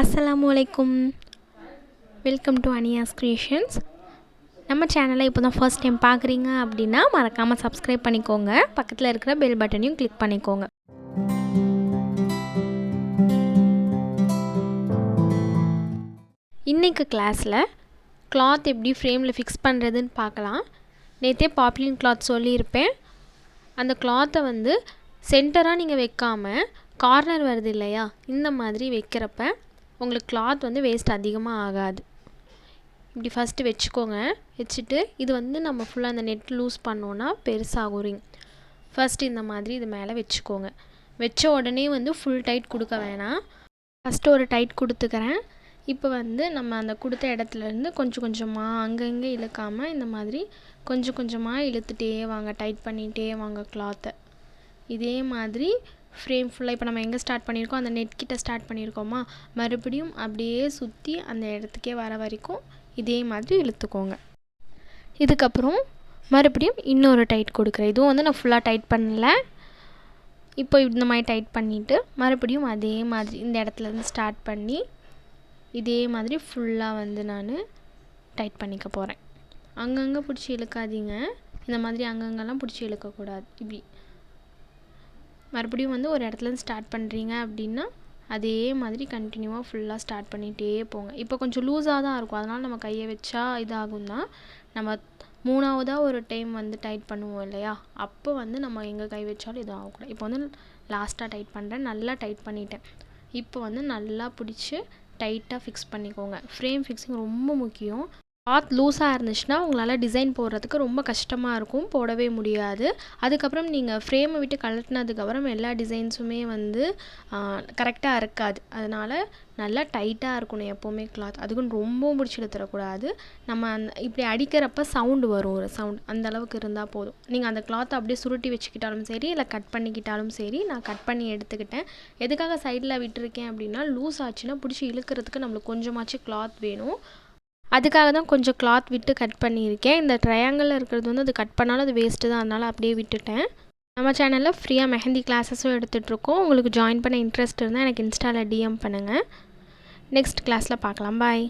அஸ்ஸலாமு அலைக்கும் welcome to அனியாஸ் creations நம்ம சேனலை இப்போ தான் ஃபர்ஸ்ட் டைம் பார்க்குறீங்க அப்படின்னா மறக்காமல் சப்ஸ்கிரைப் பண்ணிக்கோங்க. பக்கத்தில் இருக்கிற பெல் பட்டனையும் கிளிக் பண்ணிக்கோங்க. இன்றைக்கு கிளாஸில் கிளாத் எப்படி ஃப்ரேமில் ஃபிக்ஸ் பண்ணுறதுன்னு பார்க்கலாம். நேற்றே பாப்புலின் கிளாத் சொல்லியிருப்பேன். அந்த கிளாத்தை வந்து சென்டராக நீங்கள் வைக்காமல் கார்னர் வருது இல்லையா? இந்த மாதிரி வைக்கிறப்ப உங்களுக்கு கிளாத் வந்து வேஸ்ட் அதிகமாக ஆகாது. இப்படி ஃபஸ்ட்டு வச்சுக்கோங்க. வச்சுட்டு இது வந்து நம்ம ஃபுல்லாக அந்த நெட் லூஸ் பண்ணோன்னா பெருசாகும் ரிங் ஃபஸ்ட்டு இந்த மாதிரி இது மேலே வச்சுக்கோங்க. வச்ச உடனே வந்து ஃபுல் டைட் கொடுக்க வேணாம். ஃபஸ்ட்டு ஒரு டைட் கொடுத்துக்கிறேன். இப்போ வந்து நம்ம அந்த கொடுத்த இடத்துலேருந்து கொஞ்சம் கொஞ்சமாக அங்கங்கே இழுக்காமல் இந்த மாதிரி கொஞ்சம் கொஞ்சமாக இழுத்துகிட்டே வாங்க. டைட் பண்ணிகிட்டே வாங்க கிளாத்தை இதே மாதிரி ஃப்ரேம் ஃபுல்லாக இப்போ நம்ம எங்கே ஸ்டார்ட் பண்ணியிருக்கோம்? அந்த நெட் கிட்ட ஸ்டார்ட் பண்ணியிருக்கோமா? மறுபடியும் அப்படியே சுற்றி அந்த இடத்துக்கே வர வரைக்கும் இதே மாதிரி இழுத்துக்கோங்க. இதுக்கப்புறம் மறுபடியும் இன்னொரு டைட் கொடுக்குறேன். இதுவும் வந்து நான் ஃபுல்லாக டைட் பண்ணல. இப்போ இந்த மாதிரி டைட் பண்ணிவிட்டு மறுபடியும் அதே மாதிரி இந்த இடத்துலேருந்து ஸ்டார்ட் பண்ணி இதே மாதிரி ஃபுல்லாக வந்து நான் டைட் பண்ணிக்க போகிறேன் அங்கங்கே பிடிச்சி இழுக்காதீங்க. இந்த மாதிரி அங்கங்கெல்லாம் பிடிச்சி இழுக்கக்கூடாது. இப்படி மறுபடியும் வந்து ஒரு இடத்துலேருந்து ஸ்டார்ட் பண்ணுறீங்க அப்படின்னா அதே மாதிரி கண்டினியூவாக ஃபுல்லாக ஸ்டார்ட் பண்ணிகிட்டே போங்க. இப்போ கொஞ்சம் லூஸாக தான் இருக்கும். அதனால் நம்ம கையை வச்சா இதாகும் தான் நம்ம மூணாவதாக ஒரு டைம் வந்து டைட் பண்ணுவோம் இல்லையா? அப்போ வந்து நம்ம எங்கே கை வச்சாலும் எதுவும் ஆகக்கூடாது இப்போ வந்து லாஸ்ட்டாக டைட் பண்ணுறேன் நல்லா டைட் பண்ணிட்டேன். இப்போ வந்து நல்லா பிடிச்சி டைட்டாக ஃபிக்ஸ் பண்ணிக்கோங்க. ஃப்ரேம் ஃபிக்ஸிங் ரொம்ப முக்கியம். கிளாத் லூஸாக இருந்துச்சுன்னா உங்களால் டிசைன் போடுறதுக்கு ரொம்ப கஷ்டமாக இருக்கும். போடவே முடியாது. அதுக்கப்புறம் நீங்கள் ஃப்ரேமை விட்டு கழட்டினதுக்கப்புறம் எல்லா டிசைன்ஸுமே வந்து கரெக்டாக இருக்காது. அதனால் நல்லா டைட்டாக இருக்கணும் எப்போவுமே கிளாத் அதுக்கும் ரொம்ப பிடிச்சி இழுத்துடக்கூடாது. நம்ம அந்த இப்படி அடிக்கிறப்ப சவுண்டு வரும் ஒரு சவுண்ட் அந்த அளவுக்கு இருந்தால் போதும். நீங்கள் அந்த கிளாத்தை அப்படியே சுருட்டி வச்சுக்கிட்டாலும் சரி இல்லை கட் பண்ணிக்கிட்டாலும் சரி நான் கட் பண்ணி எடுத்துக்கிட்டேன். எதுக்காக சைடில் விட்டுருக்கேன் அப்படின்னா லூஸ் ஆச்சுன்னா பிடிச்சி இழுக்கிறதுக்கு நம்மளுக்கு கொஞ்சமாச்சும் கிளாத் வேணும். அதுக்காக தான் கொஞ்சம் கிளாத் விட்டு கட் பண்ணியிருக்கேன். இந்த ட்ரையாங்கிளில் இருக்கிறது வந்து அது கட் பண்ணாலும் அது வேஸ்ட்டு தான். அதனால் அப்படியே விட்டுட்டேன். நம்ம சேனலில் ஃப்ரீயாக மெஹந்தி கிளாஸஸும் எடுத்துகிட்ருக்கோம் உங்களுக்கு ஜாயின் பண்ண இன்ட்ரெஸ்ட் இருந்தால் எனக்கு இன்ஸ்டாவில் டிஎம் பண்ணுங்கள் நெக்ஸ்ட் கிளாஸில் பார்க்கலாம். பாய்